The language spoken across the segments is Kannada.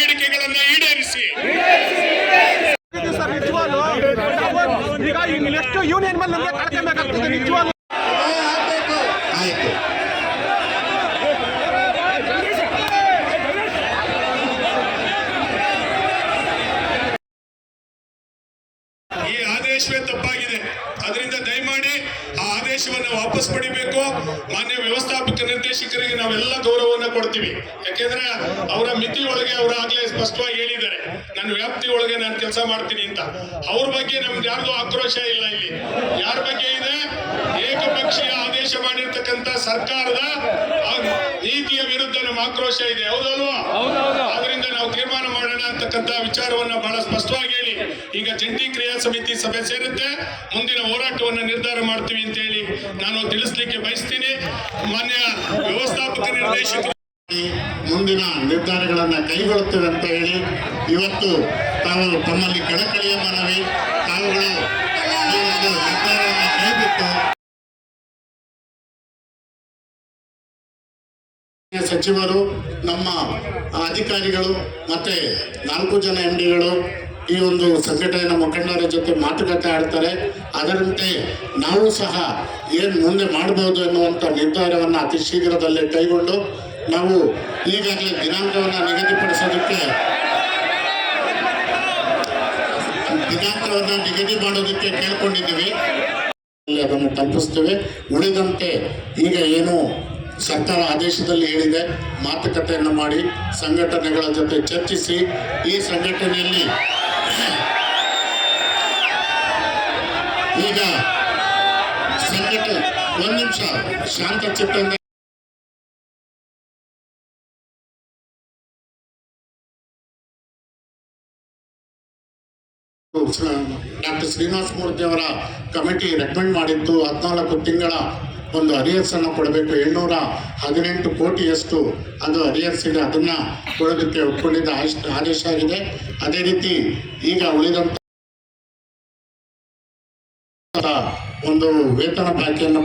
ಬೇಡಿಕೆಗಳನ್ನು ಈಡೇರಿಸಿ. ಈ ಆದೇಶವೇ ತಪ್ಪಾಗಿದೆ. ಆದೇಶವನ್ನು ವಾಪಸ್ ಪಡಿಬೇಕು. ಮಾನ್ಯ ವ್ಯವಸ್ಥಾಪಕ ನಿರ್ದೇಶಕರಿಗೆ ನಾವೆಲ್ಲ ಗೌರವವನ್ನು ಕೊಡ್ತೀವಿ. ಯಾಕೆಂದ್ರೆ ಅವರ ಮಿತಿ ಒಳಗೆ ಅವರು ಆಗ್ಲೇ ಸ್ಪಷ್ಟವಾಗಿ ಹೇಳಿದ್ದಾರೆ. ನನ್ನ ವ್ಯಾಪ್ತಿ ಒಳಗೆ ನಾನು ಕೆಲಸ ಮಾಡ್ತೀನಿ ಅಂತ. ಅವ್ರ ಬಗ್ಗೆ ನಮ್ಗೆ ಯಾರ್ದು ಆಕ್ರೋಶ ಇಲ್ಲ ಇಲ್ಲಿ. ಯಾರ ಬಗ್ಗೆ ಇದೆ? ಏಕಪಕ್ಷೀಯ ಆದೇಶ ಮಾಡಿರ್ತಕ್ಕಂತ ಸರ್ಕಾರದ ನೀತಿಯ ವಿರುದ್ಧ ನಮ್ಮ ಆಕ್ರೋಶ ಇದೆ. ಹೌದಲ್ವಾ? ಅದರಿಂದ ನಾವು ತೀರ್ಮಾನ ಮಾಡೋಣ ಅಂತಕ್ಕಂತ ವಿಚಾರವನ್ನ ಬಹಳ ಸ್ಪಷ್ಟವಾಗಿ ಹೇಳಿ. ಈಗ ಜಂಟಿ ಕ್ರಿಯಾ ಸಮಿತಿ ಸಭೆ ಸೇರುತ್ತೆ. ಮುಂದಿನ ಹೋರಾಟವನ್ನು ನಿರ್ಧಾರ ಮಾಡ್ತೀವಿ ಅಂತ ಹೇಳಿ ನಾನು ತಿಳಿಸ್ಲಿಕ್ಕೆ ಬಯಸ್ತೀನಿ. ಮಾನ್ಯ ವ್ಯವಸ್ಥಾಪಕ ನಿರ್ದೇಶಕರು. ಮುಂದಿನ ನಿರ್ಧಾರಗಳನ್ನ ಕೈಗೊಳ್ಳುತ್ತೇವೆ ಅಂತ ಹೇಳಿ ಇವತ್ತು ತಾವು ತಮ್ಮಲ್ಲಿ ಕಳಕಳಿಯ ಮನವಿ, ತಾವುಗಳು ನಿರ್ಧಾರವನ್ನು ಕೈಬಿಟ್ಟು ಸಚಿವರು, ನಮ್ಮ ಅಧಿಕಾರಿಗಳು ಮತ್ತೆ ನಾಲ್ಕು ಜನ ಎಂ ಡಿಗಳು ಈ ಒಂದು ಸಂಘಟನೆಯ ಮುಖಂಡರ ಜೊತೆ ಮಾತುಕತೆ ಆಡ್ತಾರೆ. ಅದರಂತೆ ನಾವು ಸಹ ಏನು ಮುಂದೆ ಮಾಡಬಹುದು ಎನ್ನುವಂಥ ನಿರ್ಧಾರವನ್ನು ಅತಿ ಶೀಘ್ರದಲ್ಲೇ ಕೈಗೊಂಡು ನಾವು ಈಗಾಗಲೇ ದಿನಾಂಕವನ್ನು ನಿಗದಿಪಡಿಸೋದಕ್ಕೆ ದಿನಾಂಕವನ್ನು ನಿಗದಿ ಮಾಡೋದಕ್ಕೆ ಕೇಳ್ಕೊಂಡಿದ್ದೀವಿ. ಅದನ್ನು ತಲುಪಿಸ್ತೇವೆ. ಉಳಿದಂತೆ ಈಗ ಏನು ಸರ್ಕಾರ ಆದೇಶದಲ್ಲಿ ಹೇಳಿದೆ, ಮಾತುಕತೆಯನ್ನು ಮಾಡಿ ಸಂಘಟನೆಗಳ ಜೊತೆ ಚರ್ಚಿಸಿ, ಈ ಸಂಘಟನೆಯಲ್ಲಿ ಈಗ ಸಂಘಟನೆ ಒಂದು ನಿಮಿಷ. ಶಾಂತ ಚಿತ್ತ ಡಾಕ್ಟರ್ ಶ್ರೀನಿವಾಸ ಮೂರ್ತಿ ಅವರ ಕಮಿಟಿ ರೆಕಮೆಂಡ್ ಮಾಡಿದ್ದು ಹದಿನಾಲ್ಕು ತಿಂಗಳ ಒಂದು ಅರಿಯರ್ಸ್ ಅನ್ನು ಕೊಡಬೇಕು. ಏಳ್ನೂರ ಹದಿನೆಂಟು ಕೋಟಿಯಷ್ಟು ಅದು ಅರಿಯರ್ಸ್ ಇದೆ. ಅದನ್ನ ಕೊಡೋದಕ್ಕೆ ಒಪ್ಪಿಕೊಂಡಿದ್ದ ಆದೇಶ ಆಗಿದೆ. ಅದೇ ರೀತಿ ಈಗ ಉಳಿದಂತ ಒಂದು ವೇತನ ಬಾಕಿಯನ್ನು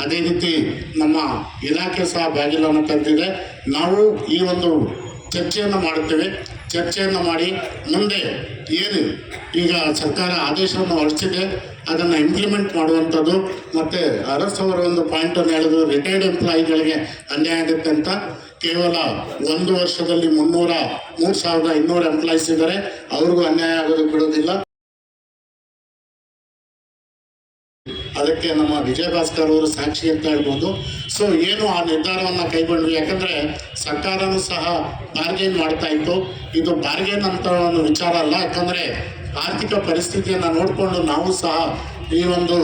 ಅದೇ ರೀತಿ ನಮ್ಮ ಇಲಾಖೆ ಸಹ ಬಾಗಿಲನ್ನು ತೆರೆದಿದೆ. ನಾವು ಈ ಒಂದು ಚರ್ಚೆಯನ್ನು ಮಾಡುತ್ತೇವೆ. ಚರ್ಚೆಯನ್ನು ಮಾಡಿ ಮುಂದೆ ಏನು ಈಗ ಸರ್ಕಾರ ಆದೇಶವನ್ನು ಹೊರಡಿಸಿದೆ, ಅದನ್ನು ಇಂಪ್ಲಿಮೆಂಟ್ ಮಾಡುವಂಥದ್ದು, ಮತ್ತು ಅರಸ್ ಅವರ ಒಂದು ಪಾಯಿಂಟನ್ನು ಹೇಳಿದ್ರು ರಿಟೈರ್ಡ್ ಎಂಪ್ಲಾಯಿಗಳಿಗೆ ಅನ್ಯಾಯ ಆಗುತ್ತೆ ಅಂತ. ಕೇವಲ ಒಂದು ವರ್ಷದಲ್ಲಿ ಮುನ್ನೂರ, ಮೂರು ಸಾವಿರದ ಇನ್ನೂರು ಎಂಪ್ಲಾಯ್ಸ್ ಇದ್ದಾರೆ, ಅವ್ರಿಗೂ ಅನ್ಯಾಯ ಆಗೋದು ಬಿಡೋದಿಲ್ಲ. ಅದಕ್ಕೆ ನಮ್ಮ ವಿಜಯ ಭಾಸ್ಕರ್ ಅವರು ಸಾಕ್ಷಿ ಅಂತ ಹೇಳ್ಬೋದು. ಸೊ ಏನು ಆ ನಿರ್ಧಾರವನ್ನು ಕೈಗೊಂಡ್ವಿ? ಯಾಕಂದ್ರೆ ಸರ್ಕಾರನೂ ಸಹ ಬಾರ್ಗೇನ್ ಮಾಡ್ತಾ ಇತ್ತು. ಇದು ಬಾರ್ಗೇನ್ ಅಂತ ಒಂದು ವಿಚಾರ ಅಲ್ಲ. ಯಾಕಂದರೆ ಆರ್ಥಿಕ ಪರಿಸ್ಥಿತಿಯನ್ನು ನೋಡಿಕೊಂಡು ನಾವು ಸಹ ಈ ಒಂದು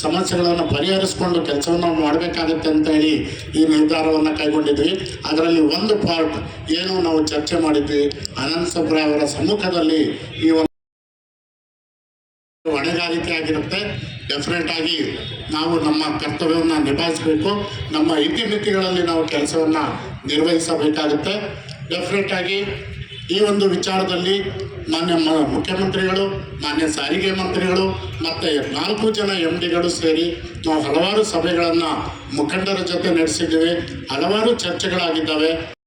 ಸಮಸ್ಯೆಗಳನ್ನು ಪರಿಹರಿಸಿಕೊಂಡು ಕೆಲಸವನ್ನು ಮಾಡಬೇಕಾಗತ್ತೆ ಅಂತ ಹೇಳಿ ಈ ನಿರ್ಧಾರವನ್ನು ಕೈಗೊಂಡಿದ್ವಿ. ಅದರಲ್ಲಿ ಒಂದು ಪಾರ್ಟ್ ಏನು ನಾವು ಚರ್ಚೆ ಮಾಡಿದ್ವಿ. ಅನಂತ ಅವರ ಸಮ್ಮುಖದಲ್ಲಿ ಈ ಹೊಣೆಗಾರಿಕೆ ಆಗಿರುತ್ತೆ. ಡೆಫಿನೆಟ್ ಆಗಿ ನಾವು ನಮ್ಮ ಕರ್ತವ್ಯವನ್ನು ನಿಭಾಯಿಸಬೇಕು. ನಮ್ಮ ಇತಿಮಿತಿಗಳಲ್ಲಿ ನಾವು ಕೆಲಸವನ್ನು ನಿರ್ವಹಿಸಬೇಕಾಗುತ್ತೆ. ಡೆಫಿನೆಟ್ ಆಗಿ ಈ ಒಂದು ವಿಚಾರದಲ್ಲಿ ಮಾನ್ಯ ಮುಖ್ಯಮಂತ್ರಿಗಳು, ಮಾನ್ಯ ಸಾರಿಗೆ ಮಂತ್ರಿಗಳು, ಮತ್ತು ನಾಲ್ಕು ಜನ ಎಂ ಡಿಗಳು ಸೇರಿ ನಾವು ಹಲವಾರು ಸಭೆಗಳನ್ನು ಮುಖಂಡರ ಜೊತೆ ನಡೆಸಿದ್ದೀವಿ. ಹಲವಾರು ಚರ್ಚೆಗಳಾಗಿದ್ದಾವೆ.